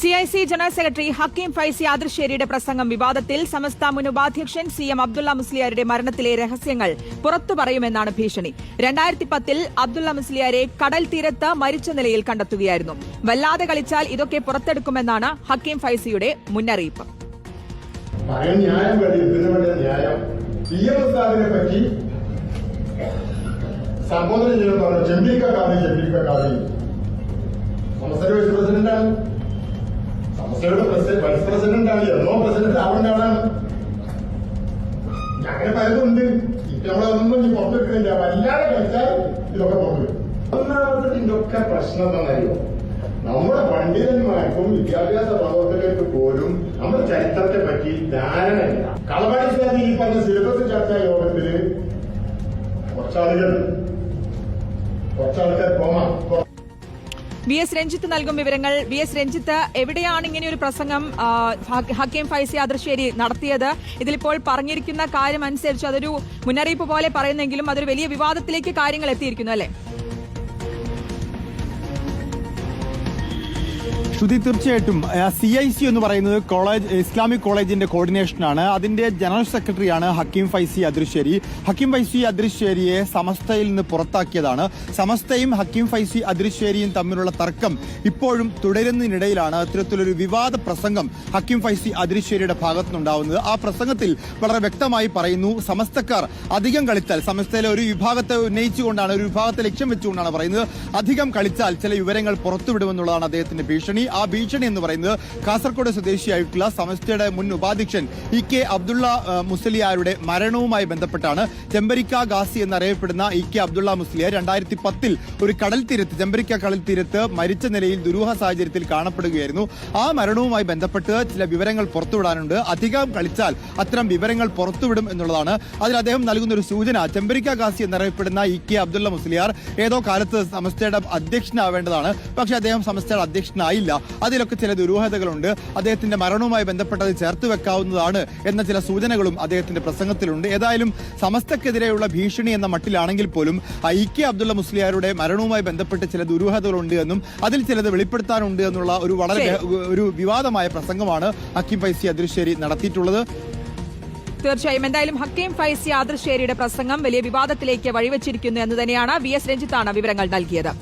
C I C general secretary Hakeem Faizy ആദർശേരിയുടെ പ്രസംഗം വിവാദത്തിൽ സമസ്ത മുൻ ഉപാധ്യക്ഷൻ സി എം അബ്ദുള്ള മുസ്ലിയാരുടെ മരണത്തിലെ രഹസ്യങ്ങൾ പുറത്തു പറയുമെന്നാണ് ഭീഷണി. രണ്ടായിരത്തി പത്തിൽ അബ്ദുള്ള മുസ്ലിയാരെ കടൽ തീരത്ത് മരിച്ച നിലയിൽ കണ്ടെത്തുകയായിരുന്നു. വല്ലാതെ കളിച്ചാൽ ഇതൊക്കെ പുറത്തെടുക്കുമെന്നാണ് ഹക്കീം ഫൈസിയുടെ മുന്നറിയിപ്പ്. സംബോധന ചെയ്യുന്ന ചെമ്പിക്ക കാവി ചെമ്പിക്ക കാവി സമസ്തയുടെ സർവീസ് പ്രസിഡന്റാണ് സമസ്തയുടെ വൈസ് വൈസ് ആണ് എന്നോ പ്രസിഡന്റ് ആവേണ്ട അങ്ങനെ പലതുണ്ട് ഇപ്പൊന്നും പുറത്തെടുക്കുന്നില്ല വല്ലാതെ കളിച്ചാൽ ഇതൊക്കെ പുറത്തു വരും. ഒന്നാമത്തെ പ്രശ്നം എന്താണെന്നറിയോ? നമ്മുടെ പണ്ഡിതന്മാർക്കും വിദ്യാഭ്യാസ പ്രവർത്തകർക്ക് പോലും നമ്മുടെ ചരിത്രത്തെ പറ്റി ധാരണയില്ല. കളവാടി ഈ പറഞ്ഞ സിലബസ് ചർച്ചാ യോഗത്തിൽ കുറച്ചാളുകൾ കുറച്ചാൾക്കാർ കോമ വി എസ് രഞ്ജിത്ത് നൽകും വിവരങ്ങൾ. വി എസ് രഞ്ജിത്ത് എവിടെയാണ് ഇങ്ങനെ ഒരു പ്രസംഗം ഹക്കീം ഫൈസി ആദർശേരി നടത്തിയത്? ഇതിലിപ്പോൾ പറഞ്ഞിരിക്കുന്ന കാര്യം അനുസരിച്ച് അതൊരു മുന്നറിയിപ്പ് പോലെ പറയുന്നെങ്കിലും അതൊരു വലിയ വിവാദത്തിലേക്ക് കാര്യങ്ങൾ എത്തിയിരിക്കുന്നു അല്ലേ? ശ്രുതി തീർച്ചയായിട്ടും സി ഐ സി എന്ന് പറയുന്നത് കോളേജ് ഇസ്ലാമിക് കോളേജിന്റെ കോർഡിനേഷനാണ്. അതിന്റെ ജനറൽ സെക്രട്ടറിയാണ് ഹക്കീം ഫൈസി അദൃശ്ശേരി. ഹക്കീം ഫൈസി അദൃശ്ശേരിയെ സമസ്തയിൽ നിന്ന് പുറത്താക്കിയതാണ്. സമസ്തയും ഹക്കീം ഫൈസി അദൃശ്ശേരിയും തമ്മിലുള്ള തർക്കം ഇപ്പോഴും തുടരുന്നതിനിടയിലാണ് ഇത്തരത്തിലൊരു വിവാദ പ്രസംഗം ഹക്കീം ഫൈസി അദൃശ്ശേരിയുടെ ഭാഗത്തുനിന്നുണ്ടാവുന്നത്. ആ പ്രസംഗത്തിൽ വളരെ വ്യക്തമായി പറയുന്നു സമസ്തക്കാർ അധികം കളിച്ചാൽ സമസ്തയിലെ ഒരു വിഭാഗത്തെ ഉന്നയിച്ചുകൊണ്ടാണ് ഒരു വിഭാഗത്തെ ലക്ഷ്യം വെച്ചുകൊണ്ടാണ് പറയുന്നത് അധികം കളിച്ചാൽ ചില വിവരങ്ങൾ പുറത്തുവിടുമെന്നുള്ളതാണ് അദ്ദേഹത്തിന്റെ ഭീഷണി. ആ ഭീഷണി എന്ന് പറയുന്നത് കാസർഗോഡ് സ്വദേശിയായിട്ടുള്ള സമസ്തയുടെ മുൻ ഉപാധ്യക്ഷൻ ഇ കെ അബ്ദുള്ള മുസ്ലിയാരുടെ മരണവുമായി ബന്ധപ്പെട്ടാണ് ചെമ്പരിക്ക ഗാസി എന്നറിയപ്പെടുന്ന ഇ കെ അബ്ദുള്ള മുസ്ലിയ രണ്ടായിരത്തി പത്തിൽ ഒരു കടൽ തീരത്ത് ചെമ്പരിക്ക കടൽ തീരത്ത് മരിച്ച നിലയിൽ ദുരൂഹ സാഹചര്യത്തിൽ കാണപ്പെടുകയായിരുന്നു. ആ മരണവുമായി ബന്ധപ്പെട്ട് ചില വിവരങ്ങൾ പുറത്തുവിടാനുണ്ട്. അധികം കളിച്ചാൽ അത്തരം വിവരങ്ങൾ പുറത്തുവിടും എന്നുള്ളതാണ് അതിൽ അദ്ദേഹം നൽകുന്ന ഒരു സൂചന. ചെമ്പരിക്ക ഗാസി എന്നറിയപ്പെടുന്ന ഇ കെ അബ്ദുള്ള മുസ്ലിയാർ ഏതോ കാലത്ത് സമസ്തയുടെ അധ്യക്ഷനാവേണ്ടതാണ്. പക്ഷേ അദ്ദേഹം സമസ്തയുടെ അധ്യക്ഷനായില്ല. അതിലൊക്കെ ചില ദുരൂഹതകളുണ്ട്. അദ്ദേഹത്തിന്റെ മരണവുമായി ബന്ധപ്പെട്ടത് ചേർത്ത് വെക്കാവുന്നതാണ് എന്ന ചില സൂചനകളും അദ്ദേഹത്തിന്റെ പ്രസംഗത്തിലുണ്ട്. ഏതായാലും സമസ്തക്കെതിരെയുള്ള ഭീഷണി എന്ന മട്ടിലാണെങ്കിൽ പോലും ഇ കെ അബ്ദുള്ള മുസ്ലിയാരുടെ മരണവുമായി ബന്ധപ്പെട്ട് ചില ദുരൂഹതകളുണ്ട് എന്നും അതിൽ ചിലത് വെളിപ്പെടുത്താനുണ്ട് എന്നുള്ള ഒരു വളരെ ഒരു വിവാദമായ പ്രസംഗമാണ് ഹക്കിം ഫൈസി അദൃശ്ശേരി നടത്തിയിട്ടുള്ളത്. തീർച്ചയായും. എന്തായാലും ഹക്കീം ഫൈസി ആദർശേരിയുടെ പ്രസംഗം വലിയ വിവാദത്തിലേക്ക് വഴിവെച്ചിരിക്കുന്നു എന്ന് തന്നെയാണ് വി എസ് രഞ്ജിത്താണ് വിവരങ്ങൾ നൽകിയത്.